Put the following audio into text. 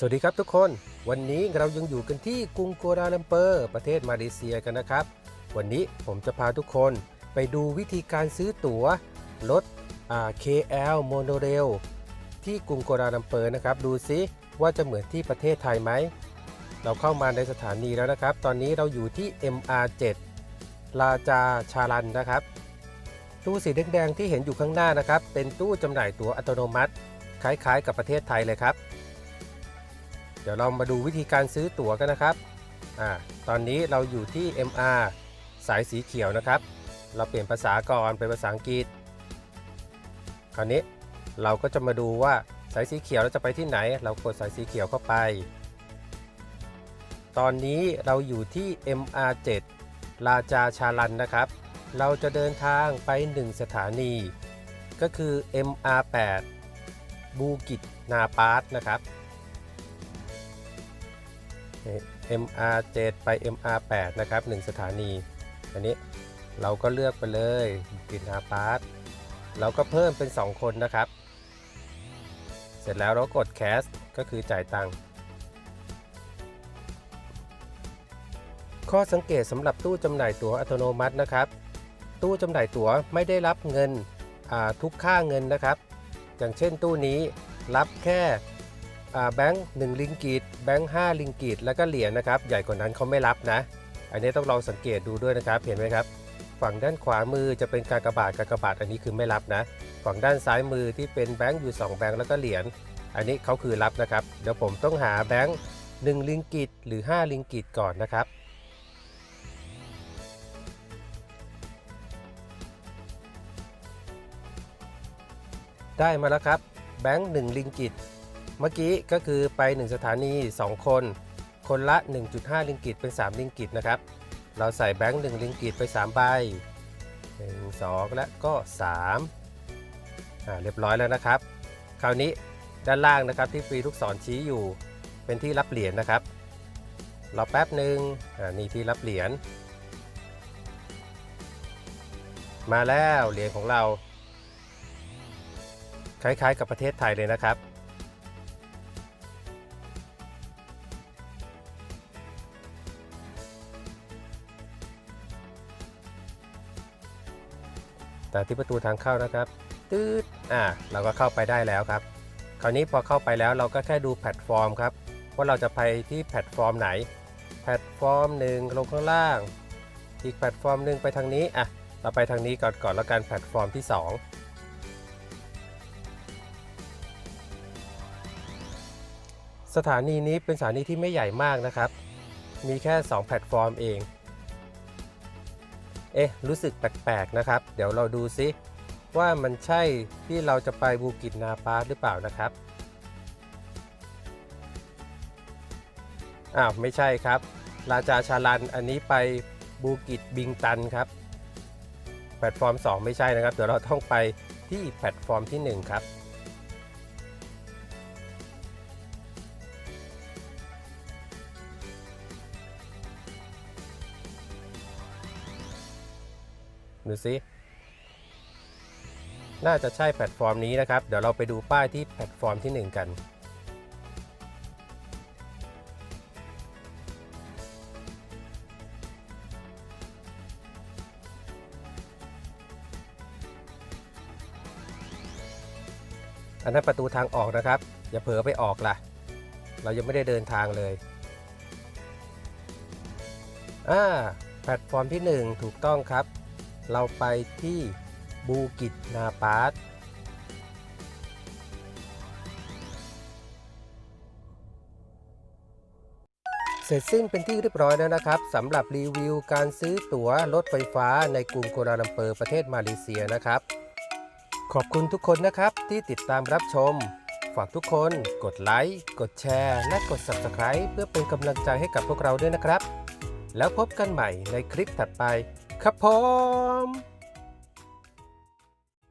สวัสดีครับทุกคน วันนี้เรายังอยู่กันที่กรุงกัวลาลัมเปอร์ ประเทศมาเลเซียกันนะครับ วันนี้ผมจะพาทุกคนไปดูวิธีการซื้อตั๋วรถ KL Monorail ที่กรุงกัวลาลัมเปอร์นะครับ ดูซิว่าจะเหมือนที่ประเทศไทยไหม เราเข้ามาในสถานีแล้วนะครับ ตอนนี้เราอยู่ที่ MR7 ลาจาชารันนะครับ ตู้สีแดงๆที่เห็นอยู่ข้างหน้านะครับ เป็นตู้จำหน่ายตั๋วอัตโนมัติ คล้ายๆ กับประเทศไทยเลยครับ ดี๋ยวเรามาดูวิธีการซื้อตั๋วกันนะครับอ่าตอนนี้เราอยู่ที่ MR สายสีเขียวนะครับ เราเปลี่ยนภาษาก่อนเป็นภาษาอังกฤษ คราวนี้เราก็จะมาดูว่าสายสีเขียวเราจะไปที่ไหน เรากดสายสีเขียวเข้าไป ตอนนี้เราอยู่ที่ MR7 ลาจาชาลันนะครับ เราจะเดินทางไป 1 สถานี ก็คือ MR8 บูกิตนาปาร์ตนะครับ MR7 ไป MR8 นะครับ1สถานี อันนี้เราก็เลือกไปเลยกินนาพาร์ตเราก็เพิ่มเป็น 2 คนนะครับ เสร็จแล้วเรากดแคสก็คือจ่ายตังค์ข้อสังเกตสำหรับตู้จำหน่ายตั๋วอัตโนมัตินะครับ ตู้จำหน่ายตั๋วไม่ได้รับเงินทุกค่าเงินนะครับ อย่างเช่นตู้นี้รับแค่ แบงค์1ลิงกิตแบงค์5ลิงกิตแล้วก็เหรียญนะครับ ใหญ่กว่านั้นเขาไม่รับนะ อันนี้ต้องลองสังเกตดูด้วยนะครับ เห็นไหมครับ ฝั่งด้านขวามือจะเป็นการกระบาดการกระบาดอันนี้คือไม่รับนะ ฝั่งด้านซ้ายมือที่เป็นแบงค์อยู่ 2 แบงค์แล้วก็เหรียญ อันนี้เขาคือรับนะครับ เดี๋ยวผมต้องหาแบงค์1ลิงกิตหรือ 5 ลิงกิตก่อนนะครับได้มาแล้วครับ แบงค์1ลิงกิต เมื่อกี้ก็คือไป 1 สถานี 2 คน คนละ 1.5 ลิงกิตเป็น 3 ลิงกิตนะครับ เราใส่แบงค์1ลิงกิตไป 3 ใบ 1 2 และก็ 3อ่าเรียบร้อยแล้วนะครับ คราวนี้ด้านล่างนะครับที่ฟรีลูกศรชี้อยู่เป็นที่รับเหรียญนะครับ รอแป๊บหนึ่งอ่านี่ที่รับเหรียญ มาแล้วเหรียญของเรา คล้ายๆ กับประเทศไทยเลยนะครับ แต่ที่ประตูทางเข้านะครับตืดอ่าเราก็เข้าไปได้แล้วครับ คราวนี้พอเข้าไปแล้วเราก็แค่ดูแพลตฟอร์มครับว่าเราจะไปที่แพลตฟอร์มไหน แพลตฟอร์มหนึ่งลงข้างล่าง อีกแพลตฟอร์มหนึ่งไปทางนี้อะเราไปทางนี้ก่อนก่อนแล้วกันแพลตฟอร์มที่ 2สถานีนี้เป็นสถานีที่ไม่ใหญ่มากนะครับ มีแค่ 2 แพลตฟอร์มเอง เอ๊ะรู้สึกแปลกๆนะครับ เดี๋ยวเราดูซิว่ามันใช่ที่เราจะไปบูกิตนาปาร์หรือเปล่านะครับอ้าวไม่ใช่ครับ ราจาชาลันอันนี้ไปบูกิตบิงตันครับ แพลตฟอร์ม 2 ไม่ใช่นะครับ เดี๋ยวเราต้องไปที่แพลตฟอร์มที่ 1 ครับ ดูสิน่าจะใช่แพลตฟอร์มนี้นะครับ เดี๋ยวเราไปดูป้ายที่แพลตฟอร์มที่ 1 กันอันนั้นประตูทางออกนะครับ อย่าเผลอไปออกล่ะ เรายังไม่ได้เดินทางเลยอ่าแพลตฟอร์มที่ 1 ถูกต้องครับ เราไปที่บูกิตนาปาร์ตเสร็จสิ้นเป็นที่เรียบร้อยแล้วนะครับสำหรับรีวิวการซื้อตั๋วรถไฟฟ้าในกรุงกัวลาลัมเปอร์ประเทศมาเลเซียนะครับ ขอบคุณทุกคนนะครับที่ติดตามรับชม ฝากทุกคนกดไลค์ กดแชร์ และกด Subscribe เพื่อเป็นกำลังใจให้กับพวกเราด้วยนะครับ แล้วพบกันใหม่ในคลิปถัดไป ครับผม